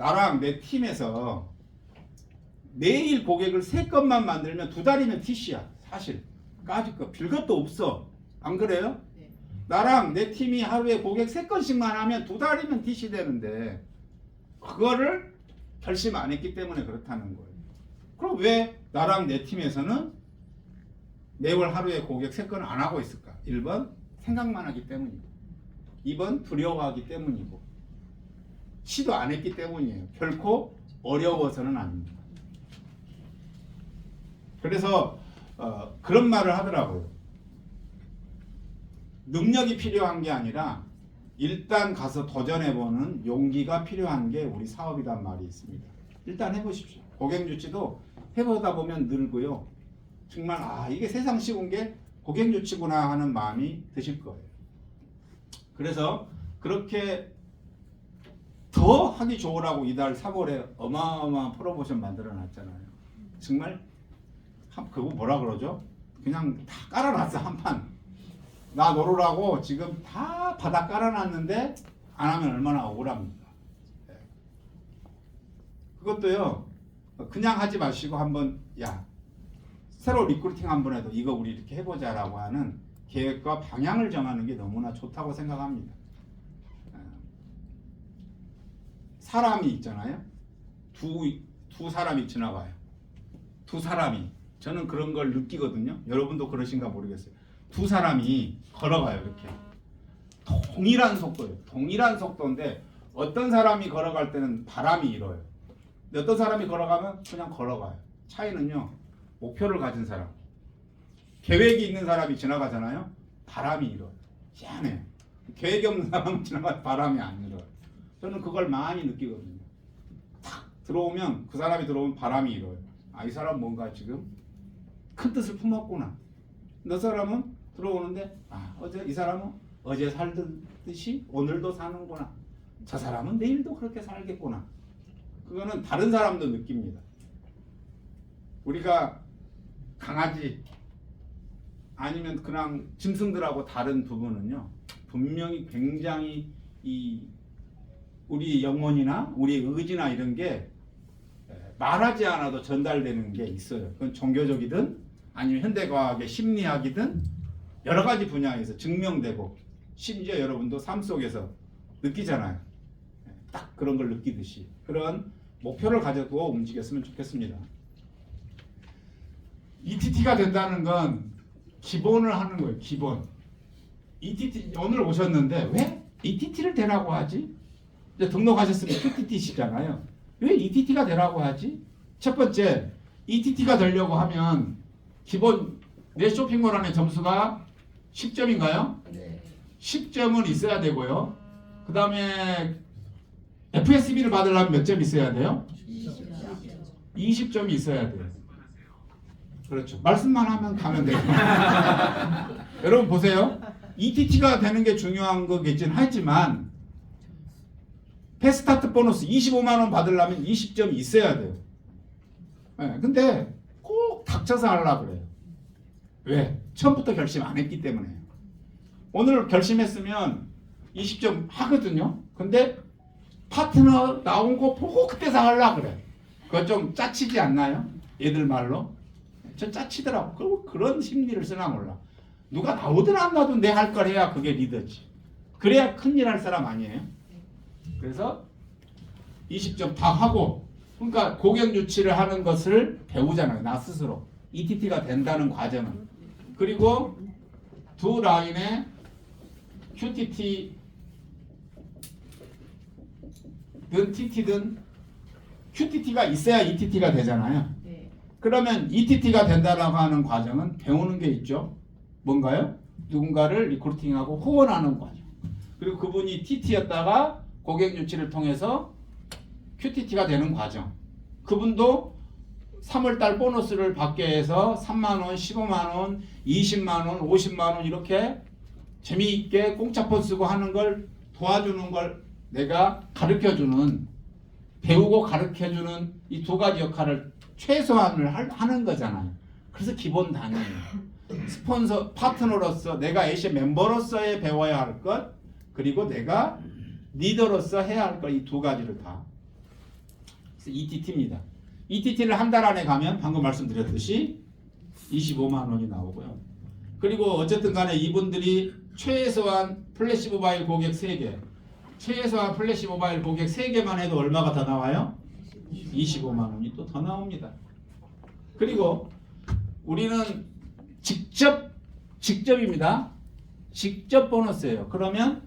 나랑 내 팀에서 매일 고객을 세 건만 만들면 두 달이면 TC야. 사실. 까짓 거. 빌 것도 없어. 안 그래요? 네. 나랑 내 팀이 하루에 고객 세 건씩만 하면 두 달이면 TC 되는데 그거를 결심 안 했기 때문에 그렇다는 거예요. 그럼 왜 나랑 내 팀에서는 매월 하루에 고객 세 건을 안 하고 있을까? 1번 생각만 하기 때문이고 2번 두려워하기 때문이고 시도 안 했기 때문이에요. 결코 어려워서는 아닙니다. 그래서 어, 그런 말을 하더라고요. 능력이 필요한 게 아니라 일단 가서 도전해보는 용기가 필요한 게 우리 사업이란 말이 있습니다. 일단 해보십시오. 고객 유치도 해보다 보면 늘고요. 정말 아 이게 세상 쉬운 게 고객 유치구나 하는 마음이 드실 거예요. 그래서 그렇게 더 하기 좋으라고 이달 3월에 어마어마한 프로모션 만들어 놨잖아요. 정말 한- 그거 뭐라 그러죠? 그냥 다 깔아놨어 한 판. 나 놀으라고 지금 다 바닥 깔아놨는데 안 하면 얼마나 억울합니까? 예. 그것도요 그냥 하지 마시고 한번 야 새로 리크루팅 한 번 해도 이거 우리 이렇게 해보자라고 하는 계획과 방향을 정하는 게 너무나 좋다고 생각합니다. 예. 사람이 있잖아요. 두, 두 사람이 지나가요. 두 사람이. 저는 그런 걸 느끼거든요. 여러분도 그러신가 모르겠어요. 두 사람이 걸어가요, 이렇게. 동일한 속도예요. 동일한 속도인데 어떤 사람이 걸어갈 때는 바람이 일어요. 어떤 사람이 걸어가면 그냥 걸어가요. 차이는요. 목표를 가진 사람. 계획이 있는 사람이 지나가잖아요. 바람이 일어요. 희한해요. 계획이 없는 사람은 지나가 바람이 안 일어요. 저는 그걸 많이 느끼거든요. 탁 들어오면 그 사람이 들어오면 바람이 일어요. 아 이 사람 뭔가 지금 큰 뜻을 품었구나. 너 사람은 들어오는데 아 어제 이 사람은 어제 살듯이 오늘도 사는구나. 저 사람은 내일도 그렇게 살겠구나. 그거는 다른 사람도 느낍니다. 우리가 강아지 아니면 그냥 짐승들하고 다른 부분은요. 분명히 굉장히 이 우리 영혼이나 우리 의지나 이런 게 말하지 않아도 전달되는 게 있어요. 그건 종교적이든 아니면 현대과학의 심리학이든 여러 가지 분야에서 증명되고 심지어 여러분도 삶 속에서 느끼잖아요. 딱 그런 걸 느끼듯이 그런 목표를 가지고 움직였으면 좋겠습니다. ETT가 된다는 건 기본을 하는 거예요. 기본. ETT 오늘 오셨는데 왜 ETT를 되라고 하지? 등록하셨으면 QTT시잖아요. 왜 ETT가 되라고 하지? 첫 번째, ETT가 되려고 하면 기본 내 쇼핑몰 안에 점수가 10점인가요? 네. 10점은 있어야 되고요. 그 다음에 FSB를 받으려면 몇 점 있어야 돼요? 20점이 있어야 돼요. 그렇죠. 말씀만 하면 가면 돼요. 여러분 보세요. ETT가 되는 게 중요한 거겠긴 하지만 패스타트 보너스 25만 원 받으려면 20점이 있어야 돼요. 예, 근데 꼭 닥쳐서 하려고 그래요. 왜? 처음부터 결심 안 했기 때문에. 오늘 결심했으면 20점 하거든요. 근데 파트너 나온 거 보고 그때서 하려고 그래. 그거 좀 짜치지 않나요? 얘들 말로. 저 짜치더라고. 그리고 그런 심리를 쓰나 몰라. 누가 나오든 안 나도 내할 걸 해야 그게 리더지. 그래야 큰일 할 사람 아니에요? 그래서 20점 다 하고 그러니까 고객 유치를 하는 것을 배우잖아요. 나 스스로. ETT가 된다는 과정은. 그리고 두 라인에 QTT 든 TT든 QTT가 있어야 ETT가 되잖아요. 네. 그러면 ETT가 된다라고 하는 과정은 배우는 게 있죠. 뭔가요? 누군가를 리크루팅하고 후원하는 과정. 그리고 그분이 TT였다가 고객 유치를 통해서 QTT가 되는 과정. 그분도 3월달 보너스를 받게 해서 3만 원, 15만 원, 20만 원, 50만 원 이렇게 재미있게 공짜폰 쓰고 하는 걸 도와주는 걸 내가 가르쳐주는 배우고 가르쳐주는 이 두 가지 역할을 최소한을 할- 하는 거잖아요. 그래서 기본 단위예요. 스폰서 파트너로서 내가 에이시 멤버로서의 배워야 할 것 그리고 내가 리더로서 해야 할 것 이 두 가지를 다 ETT입니다. ETT를 한 달 안에 가면 방금 말씀드렸듯이 25만 원이 나오고요. 그리고 어쨌든 간에 이분들이 최소한 플래시 모바일 고객 3개, 최소한 플래시 모바일 고객 3개만 해도 얼마가 더 나와요? 25만 원이 또 더 나옵니다. 그리고 우리는 직접 직접입니다. 직접 보너스예요. 그러면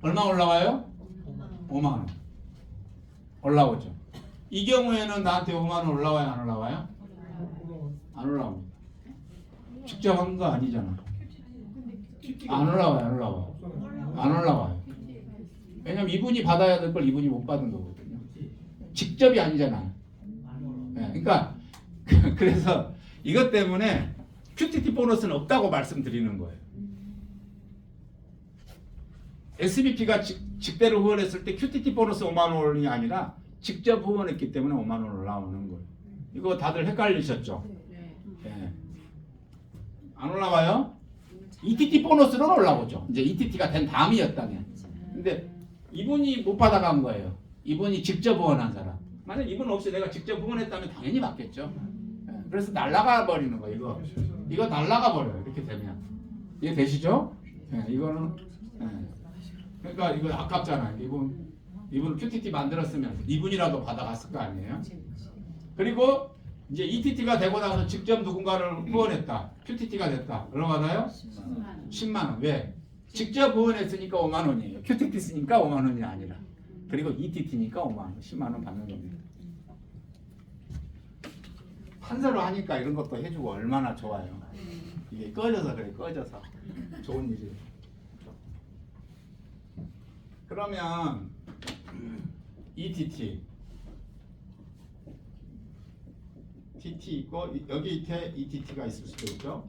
얼마 올라와요? 5만 원. 올라오죠. 이 경우에는 나한테 5만 원 올라와요, 안 올라와요? 안 올라옵니다. 직접 한 거 아니잖아. 안 올라와요, 안 올라와요. 안 올라와요. 왜냐면 이분이 받아야 될 걸 이분이 못 받은 거거든요. 직접이 아니잖아요. 네, 그러니까 그래서 이것 때문에 QTT 보너스는 없다고 말씀드리는 거예요. SBP가 직, 직대로 후원했을 때 QTT 보너스 5만 원이 아니라 직접 후원했기 때문에 5만 원 올라오는 거예요. 이거 다들 헷갈리셨죠? 예. 안 올라와요? ETT 보너스는 올라오죠. 이제 ETT가 된 다음이었다면. 근데 이분이 못 받아간 거예요. 이분이 직접 후원한 사람. 만약 이분 없이 내가 직접 후원했다면 당연히 받겠죠. 예. 그래서 날라가 버리는 거예요. 이거 이거 날라가 버려요. 이렇게 되면 이해 되시죠? 예, 이거는 예. 그러니까 이거 아깝잖아요. 이분 이분 QTT 만들었으면 이분이라도 받아갔을 거 아니에요? 그리고 이제 ETT가 되고 나서 직접 누군가를 후원했다. QTT가 됐다. 얼마 받아요? 10만 원. 왜? 직접 후원했으니까 5만 원이에요. QTT 쓰니까 5만 원이 아니라. 그리고 ETT니까 5만 원, 10만 원 받는 겁니다. 판서로 하니까 이런 것도 해주고 얼마나 좋아요. 이게 꺼져서 그래, 꺼져서. 좋은 일이에요. 그러면 ETT TT 있고 이- 여기 밑에 ETT가 있을 수도 있죠.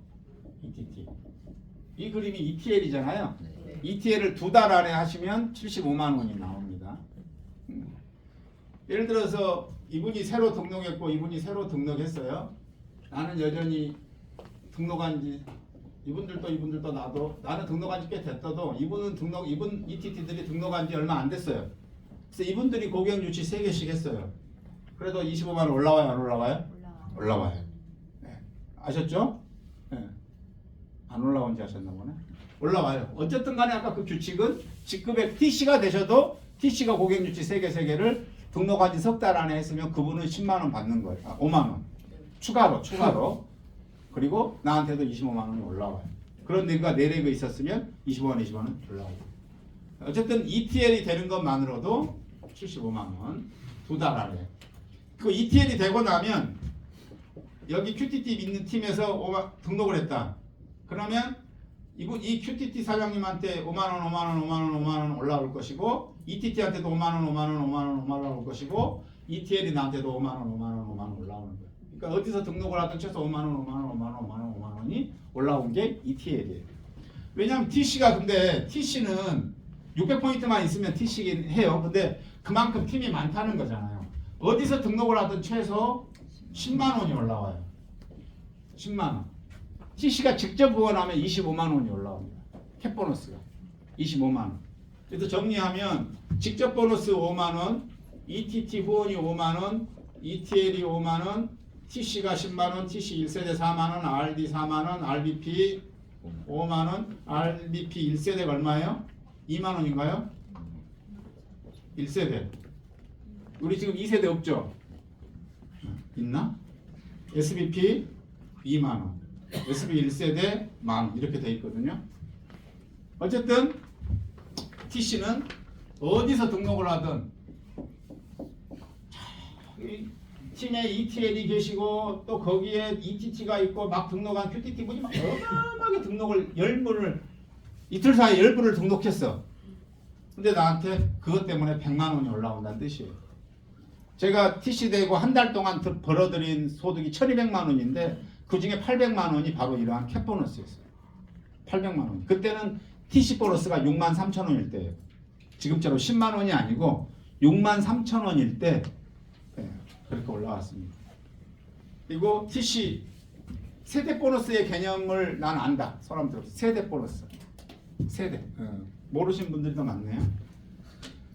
ETT. 이 그림이 ETL이잖아요. ETL을 두 달 안에 하시면 75만 원이 나옵니다. 음. 예를 들어서 이분이 새로 등록했고 이분이 새로 등록했어요. 나는 여전히 등록한 지 이분들도 이분들도 나도 나는 등록한 지 꽤 됐어도 이분은 등록 이분 ETT들이 등록한 지 얼마 안 됐어요. 그래서 이분들이 고객 유치 3 개씩 했어요. 그래도 25만 원 올라와요, 안 올라와요? 올라와요. 네. 아셨죠? 네. 안 올라온지 아셨나 보네. 올라와요. 어쨌든 간에 아까 그 규칙은 직급의 TC가 되셔도 TC가 고객 유치 3개 3개를 등록한 지 석 달 안에 했으면 그분은 10만 원 받는 거예요. 아, 5만 원. 추가로 추가로. 그리고 나한테도 25만 원이 올라와요. 그런 내가 내력이 있었으면 25원 20원 은 올라오고. 어쨌든 ETL이 되는 것만으로도 75만 원. 안에. 그 ETL이 되고 나면 여기 QTT 있는 팀에서 등록을 했다. 그러면 이분 이 QTT 사장님한테 5만 원, 5만 원, 5만 원, 5만 원 올라올 것이고 ETT한테도 5만 원, 5만 원, 5만 원, 5만 원 올라올 것이고 ETL이 나한테도 5만 원, 5만 원, 5만 원 올라오는 거예요. 그러니까 어디서 등록을 하든 최소 5만 원, 5만 원, 5만 원, 5만 원, 5만 원이 올라온 게 ETL이에요. 왜냐하면 TC가 근데 TC는 600포인트만 있으면 TC긴 해요. 근데 그만큼 팀이 많다는 거잖아요. 어디서 등록을 하든 최소 10만 원이 올라와요. 10만 원. TC가 직접 후원하면 25만 원이 올라옵니다. 캡 보너스가 25만 원. 그래서 정리하면 직접 보너스 5만 원, ETT 후원이 5만 원, ETL이 5만 원, TC가 10만 원, TC 1세대 4만 원, RD 4만 원, RBP 5만 원, RBP 1세대가 얼마예요? 2만 원인가요? 1세대. 우리 지금 2세대 없죠? 있나? SBP 2만 원, SB 1세대 만 이렇게 돼 있거든요. 어쨌든 TC는 어디서 등록을 하든 이 팀에 ETL이 계시고 또 거기에 ETT가 있고 막 등록한 QTT 분이 막 어마어마하게 등록을 열 분을 이틀 사이에 열 분을 등록했어. 근데 나한테 그것 때문에 100만 원이 올라온다는 뜻이에요. 제가 TC 되고 한 달 동안 드- 벌어들인 소득이 1200만 원인데 그 중에 800만 원이 바로 이러한 캡 보너스였어요. 800만 원. 그때는 TC 보너스가 6만 3천 원일 때예요. 지금처럼 10만 원이 아니고 6만 3천 원일 때 네, 그렇게 올라왔습니다. 그리고 TC 세대 보너스의 개념을 난 안다. 사람 들어 세대 보너스. 세대. 어, 모르신 분들도 많네요.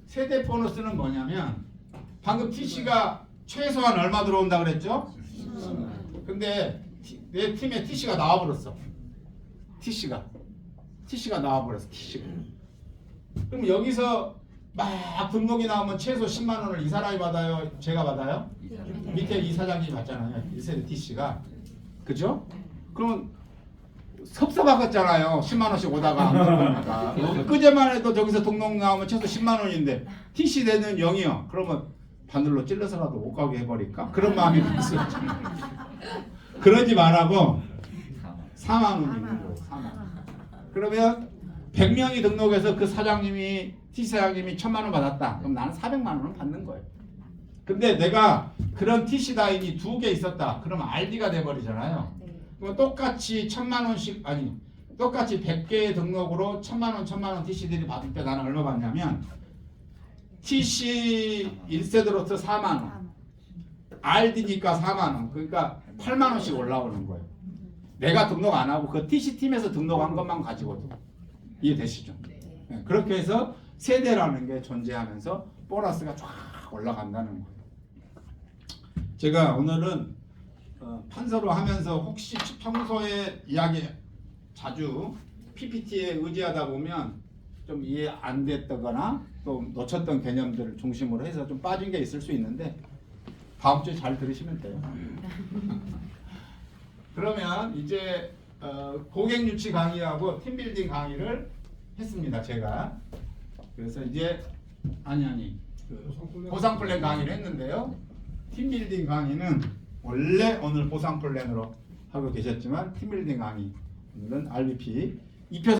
세대 보너스는 뭐냐면 방금 TC가 최소한 얼마 들어온다 그랬죠? 근데 티- 내 팀에 TC가 나와버렸어. TC가 TC가 나와버렸어. TC가. 그럼 여기서 막 등록이 나오면 최소 10만 원을 이 사람이 받아요. 제가 받아요? 밑에 이 사장님이 받잖아요. 1세대 TC가 그죠? 그러면 섭섭하겠잖아요. 10만 원씩 오다가. 그제만 해도 저기서 등록 나오면 최소 10만 원인데 TC 내는 0이요. 그러면 바늘로 찔러서라도 못 가게 해버릴까? 그런 마음이 있어요. 그러지 말라고 4만 원 있는 거예요. 4만 원. 그러면 100명이 등록해서 그 사장님이 TC 사장님이 1000만 원 받았다. 그럼 나는 400만 원은 받는 거예요. 근데 내가 그런 TC 다인이 두 개 있었다. 그러면 RD가 돼 버리잖아요. 그럼 똑같이 천만 원씩 아니 똑같이 100개의 등록으로 천만 원, 천만 원 TC들이 받을 때 나는 얼마 받냐면 TC 1세대로서 4만 원, RD니까 4만 원, 그러니까 8만 원씩 올라오는 거예요. 내가 등록 안 하고 그 TC 팀에서 등록한 것만 가지고도 이해되시죠? 네, 그렇게 해서 세대라는 게 존재하면서 보너스가 쫙 올라간다는 거예요. 제가 오늘은 어, 판서로 하면서 혹시 평소에 이야기 자주 PPT에 의지하다 보면 좀 이해 안 됐다거나 또 놓쳤던 개념들을 중심으로 해서 좀 빠진 게 있을 수 있는데 다음 주에 잘 들으시면 돼요. 그러면 이제 어, 고객 유치 강의하고 팀빌딩 강의를 했습니다. 제가 그래서 이제 아니 아니 그 보상 플랜 강의를 했는데요. 팀 빌딩 강의는 원래 오늘 보상 플랜으로 하고 계셨지만 팀 빌딩 강의 오늘은 RBP 2표